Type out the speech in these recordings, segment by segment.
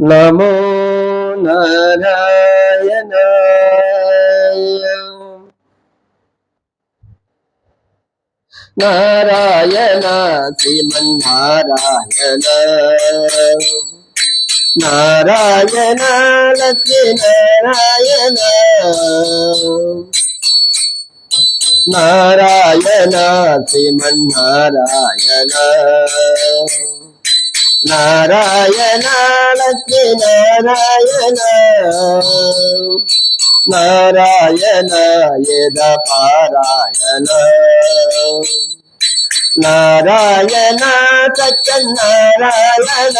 నమో నారాయణ నారాయణ శ్రీమన్నారాయణ నారాయణ లక్ష్మీ నారాయణ నారాయణ శ్రీమన్నారాయణ నారాయణ. లక్ష్మీ నారాయణ నారాయణ యద పారాయణ నారాయణ. సత్యనారాయణ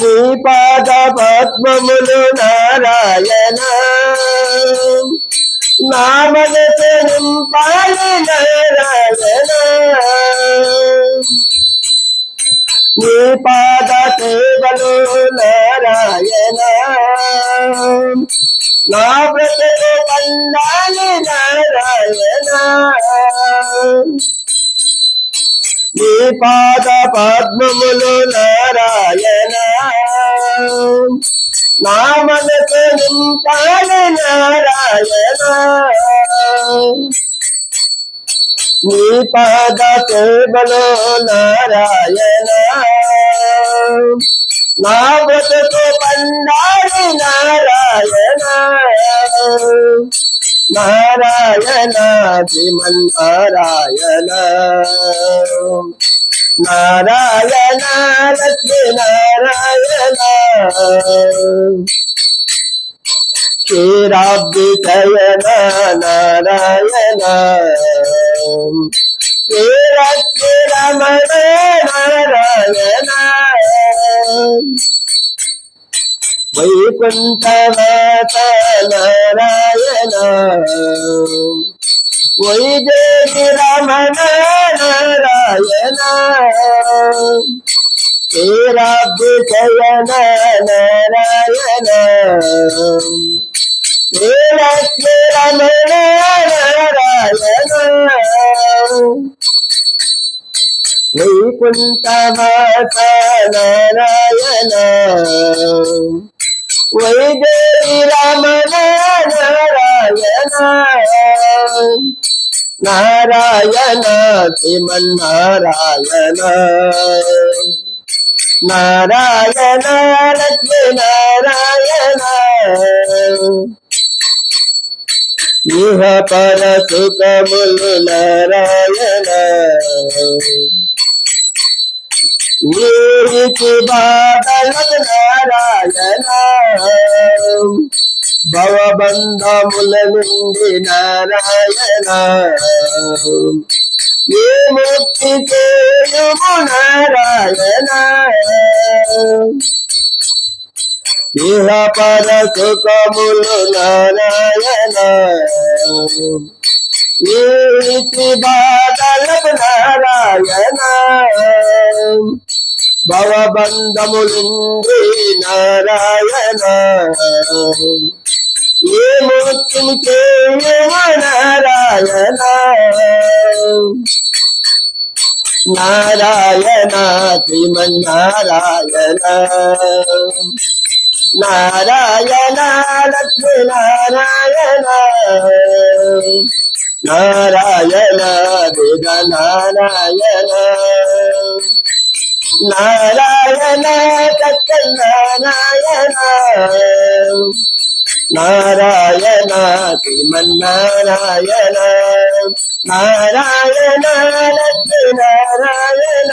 నీ పాద పద్మములు నారాయణ. నామగత నింపాలి నీ పాద సేవలు నారాయణ నా బ్రతకు కన్నాలి నారాయణ నీ పాద పద్మములు నారాయణ. నా మనసు నింపాలి నారాయణ. నీ పాద సేవలో నారాయణ. నా బ్రతుకు పండాలి Narayana. Narayana. Srimannarayana Narayana Ratna Narayana Kheerabhikayana Narayana Kheerakke Ramana Narayana Vaikuntha Vata Narayana ওই যে রামন নারায়ণ तेरा विजयन नारायण तेरा तेरा नारायण वैकुंठ नारायण வைதேவி ராம நாராயண நாராயண சிமன் நாராயண நாராயண லட்சுமி நாராயண இஹ பர சுகமுலு நாராயண நீ பாதல నారాయణ భవబంధముల నుండి నారాయణ ఏ ముక్తి చేయుము నారాయణ ఇహ పర సుఖములు నారాయణ ఏటి బాధలకు భవబంధములుండి నారాయణ. ఏ ముక్తి చేయమ నారాయణ? నారాయణ శ్రీమన్నారాయణ. నారాయణ లక్ష్మీ నారాయణ నారాయణ వేద నారాయణ நாராயண கத்தல் நாராயண நாராயண திமன் நாராயண நாராயண நாராயண